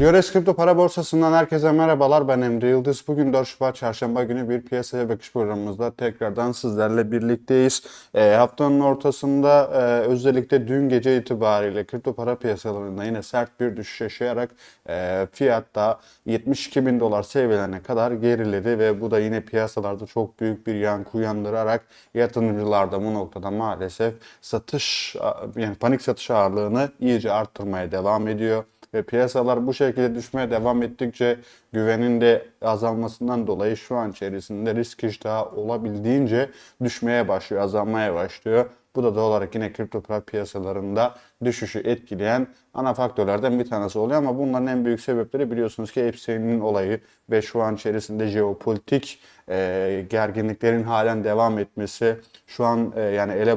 Diores Kripto Para Borsası'ndan herkese merhabalar. Ben Emre Yıldız. Bugün 4 Şubat Çarşamba günü bir piyasaya bakış programımızda tekrardan sizlerle birlikteyiz. E, haftanın ortasında e, özellikle dün gece itibariyle kripto para piyasalarında yine sert bir düşüş yaşayarak e, fiyatta 72 bin dolar seviyelerine kadar geriledi ve bu da yine piyasalarda çok büyük bir yankı uyandırarak yatırımcılar da bu noktada maalesef satış yani panik satış ağırlığını iyice arttırmaya devam ediyor ve piyasalar bu şekilde düşmeye devam ettikçe güvenin de azalmasından dolayı şu an içerisinde risk iştahı olabildiğince düşmeye başlıyor, azalmaya başlıyor. Bu da doğal olarak yine kripto para piyasalarında düşüşü etkileyen ana faktörlerden bir tanesi oluyor ama bunların en büyük sebepleri biliyorsunuz ki Epstein'in olayı ve şu an içerisinde jeopolitik e, gerginliklerin halen devam etmesi, şu an e, yani ele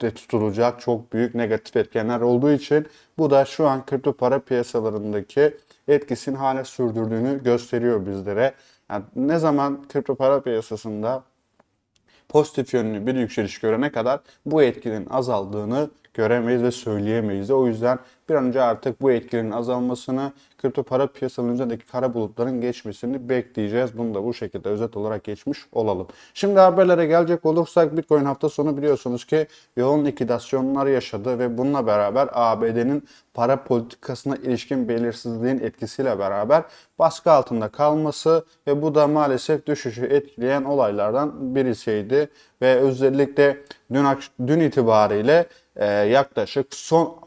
tutulacak çok büyük negatif etkenler olduğu için bu da şu an kripto para piyasalarındaki etkisini hala sürdürdüğünü gösteriyor bizlere. Yani ne zaman kripto para piyasasında pozitif yönlü bir yükseliş görene kadar bu etkinin azaldığını göremeyiz ve söyleyemeyiz de. O yüzden bir an önce artık bu etkinin azalmasını, kripto para piyasalarının üzerindeki kara bulutların geçmesini bekleyeceğiz. Bunu da bu şekilde özet olarak geçmiş olalım. Şimdi haberlere gelecek olursak Bitcoin hafta sonu biliyorsunuz ki yoğun likidasyonlar yaşadı ve bununla beraber ABD'nin para politikasına ilişkin belirsizliğin etkisiyle beraber baskı altında kalması ve bu da maalesef düşüşü etkileyen olaylardan birisiydi ve özellikle dün, dün itibariyle e, yaklaşık son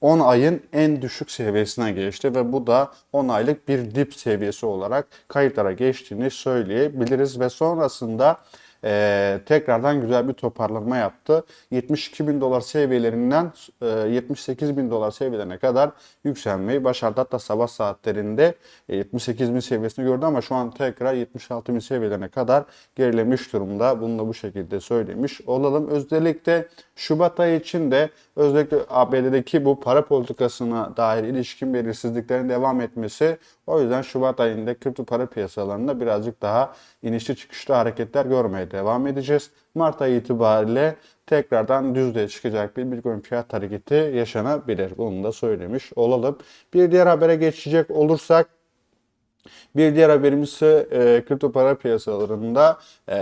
10 ayın en düşük seviyesine geçti ve bu da 10 aylık bir dip seviyesi olarak kayıtlara geçtiğini söyleyebiliriz. Ve sonrasında e, tekrardan güzel bir toparlanma yaptı. 72 bin dolar seviyelerinden e, 78 bin dolar seviyelerine kadar yükselmeyi başardı. Hatta sabah saatlerinde e, 78 bin seviyesini gördü ama şu an tekrar 76 bin seviyelerine kadar gerilemiş durumda. Bunu da bu şekilde söylemiş olalım. Özellikle Şubat ayı için de özellikle ABD'deki bu para politikasına dair ilişkin belirsizliklerin devam etmesi o yüzden Şubat ayında kripto para piyasalarında birazcık daha inişli çıkışlı hareketler görmeye devam edeceğiz. Mart ayı itibariyle tekrardan düzlüğe çıkacak bir Bitcoin fiyat hareketi yaşanabilir. Bunu da söylemiş olalım. Bir diğer habere geçecek olursak bir diğer haberimiz ise e, kripto para piyasalarında e,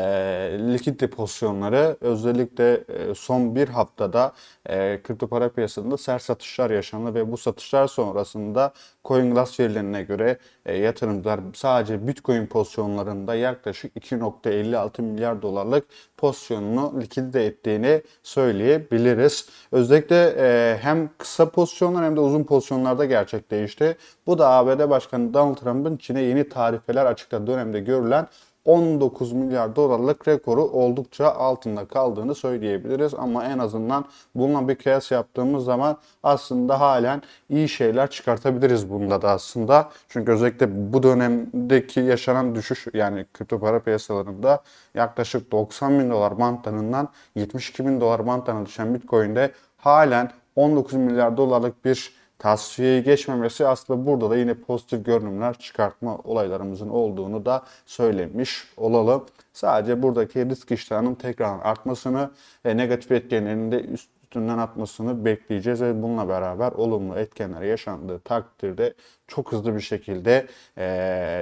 likidite pozisyonları özellikle e, son bir haftada e, kripto para piyasalarında sert satışlar yaşandı ve bu satışlar sonrasında CoinGlass verilerine göre e, yatırımcılar sadece Bitcoin pozisyonlarında yaklaşık 2.56 milyar dolarlık pozisyonunu likidite ettiğini söyleyebiliriz. Özellikle e, hem kısa pozisyonlar hem de uzun pozisyonlarda gerçekleşti. Bu da ABD Başkanı Donald Trump'ın Çin'e yeni tarifeler açıkladığı dönemde görülen 19 milyar dolarlık rekoru oldukça altında kaldığını söyleyebiliriz. Ama en azından bununla bir kıyas yaptığımız zaman aslında halen iyi şeyler çıkartabiliriz bunda da aslında. Çünkü özellikle bu dönemdeki yaşanan düşüş yani kripto para piyasalarında yaklaşık 90 bin dolar bantanından 72 bin dolar bantana düşen Bitcoin'de halen 19 milyar dolarlık bir tasfiyeyi geçmemesi aslında burada da yine pozitif görünümler çıkartma olaylarımızın olduğunu da söylemiş olalım. Sadece buradaki risk iştahının tekrar artmasını ve negatif etkenlerin de üstünden atmasını bekleyeceğiz ve bununla beraber olumlu etkenler yaşandığı takdirde çok hızlı bir şekilde e,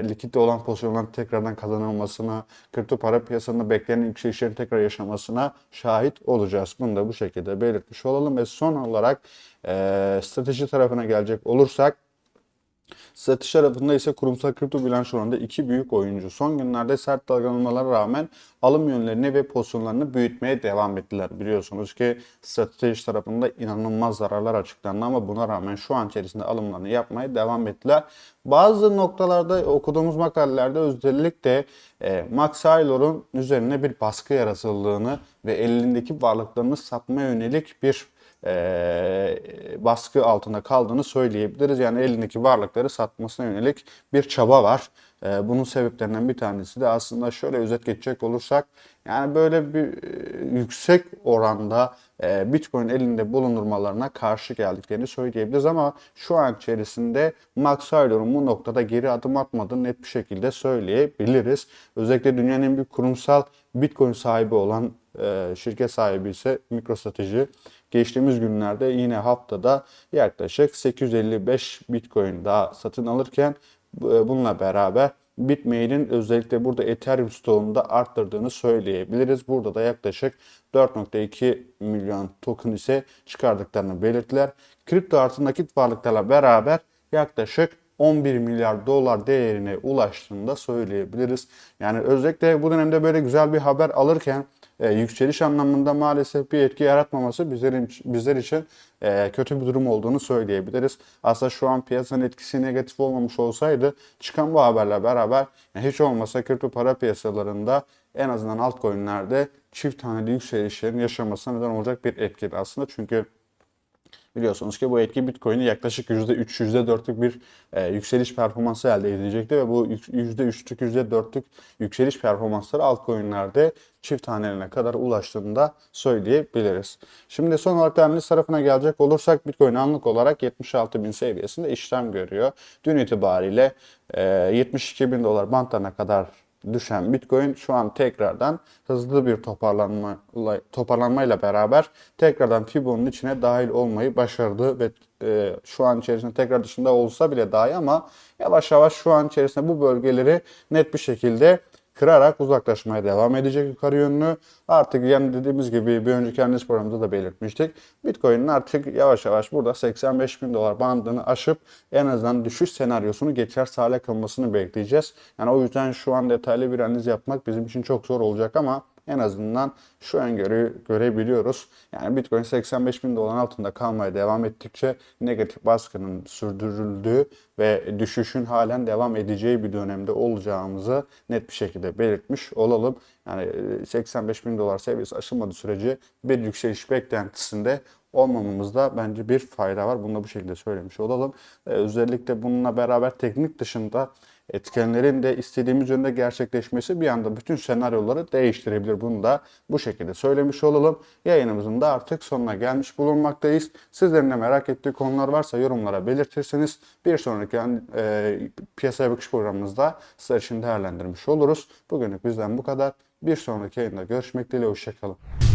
likit olan pozisyonların tekrardan kazanılmasına, kripto para piyasasında beklenen yükselişlerin tekrar yaşamasına şahit olacağız. Bunu da bu şekilde belirtmiş olalım ve son olarak e, strateji tarafına gelecek olursak Satış tarafında ise kurumsal kripto bilançolarında iki büyük oyuncu son günlerde sert dalgalanmalara rağmen alım yönlerini ve pozisyonlarını büyütmeye devam ettiler. Biliyorsunuz ki strateji tarafında inanılmaz zararlar açıklandı ama buna rağmen şu an içerisinde alımlarını yapmaya devam ettiler. Bazı noktalarda okuduğumuz makalelerde özellikle e, Max Saylor'un üzerine bir baskı yaratıldığını ve elindeki varlıklarını satmaya yönelik bir e, baskı altında kaldığını söyleyebiliriz. Yani elindeki varlıkları satmasına yönelik bir çaba var. E, bunun sebeplerinden bir tanesi de aslında şöyle özet geçecek olursak yani böyle bir e, yüksek oranda e, Bitcoin elinde bulundurmalarına karşı geldiklerini söyleyebiliriz ama şu an içerisinde Max Saylor'un bu noktada geri adım atmadığını net bir şekilde söyleyebiliriz. Özellikle dünyanın en büyük kurumsal Bitcoin sahibi olan e, şirket sahibi ise MicroStrateji geçtiğimiz günlerde yine haftada yaklaşık 855 Bitcoin daha satın alırken bununla beraber Bitmain'in özellikle burada Ethereum stoğunu da arttırdığını söyleyebiliriz. Burada da yaklaşık 4.2 milyon token ise çıkardıklarını belirttiler. Kripto artı nakit varlıklarla beraber yaklaşık 11 milyar dolar değerine ulaştığını da söyleyebiliriz. Yani özellikle bu dönemde böyle güzel bir haber alırken e, yükseliş anlamında maalesef bir etki yaratmaması bizler, bizler için e, kötü bir durum olduğunu söyleyebiliriz. Aslında şu an piyasanın etkisi negatif olmamış olsaydı çıkan bu haberle beraber yani hiç olmasa kripto para piyasalarında en azından altcoin'lerde çift taneli yükselişlerin yaşamasına neden olacak bir etki aslında. Çünkü Biliyorsunuz ki bu etki Bitcoin'i yaklaşık %3, %4'lük bir e, yükseliş performansı elde edecekti ve bu yük- %3'lük, %4'lük yükseliş performansları altcoin'lerde çift tanelerine kadar ulaştığını da söyleyebiliriz. Şimdi son olarak analiz tarafına gelecek olursak Bitcoin anlık olarak 76.000 seviyesinde işlem görüyor. Dün itibariyle e, 72.000 dolar bantlarına kadar düşen Bitcoin şu an tekrardan hızlı bir toparlanma toparlanmayla beraber tekrardan Fibon'un içine dahil olmayı başardı ve e, şu an içerisinde tekrar dışında olsa bile dahi ama yavaş yavaş şu an içerisinde bu bölgeleri net bir şekilde kırarak uzaklaşmaya devam edecek yukarı yönlü. Artık yani dediğimiz gibi bir önceki analiz programımızda da belirtmiştik. Bitcoin'in artık yavaş yavaş burada 85 bin dolar bandını aşıp en azından düşüş senaryosunu geçer hale kılmasını bekleyeceğiz. Yani o yüzden şu an detaylı bir analiz yapmak bizim için çok zor olacak ama en azından şu öngörüyü görebiliyoruz. Yani Bitcoin 85 bin doların altında kalmaya devam ettikçe negatif baskının sürdürüldüğü ve düşüşün halen devam edeceği bir dönemde olacağımızı net bir şekilde belirtmiş olalım. Yani e, 85 bin dolar seviyesi aşılmadığı sürece bir yükseliş beklentisinde olmamamızda bence bir fayda var. Bunu da bu şekilde söylemiş olalım. Ee, özellikle bununla beraber teknik dışında etkenlerin de istediğimiz yönde gerçekleşmesi bir anda bütün senaryoları değiştirebilir. Bunu da bu şekilde söylemiş olalım. Yayınımızın da artık sonuna gelmiş bulunmaktayız. Sizlerin de merak ettiği konular varsa yorumlara belirtirseniz bir sonraki e, piyasaya bakış programımızda sizler için değerlendirmiş oluruz. Bugünlük bizden bu kadar. Bir sonraki yayında görüşmek dileğiyle. Hoşçakalın.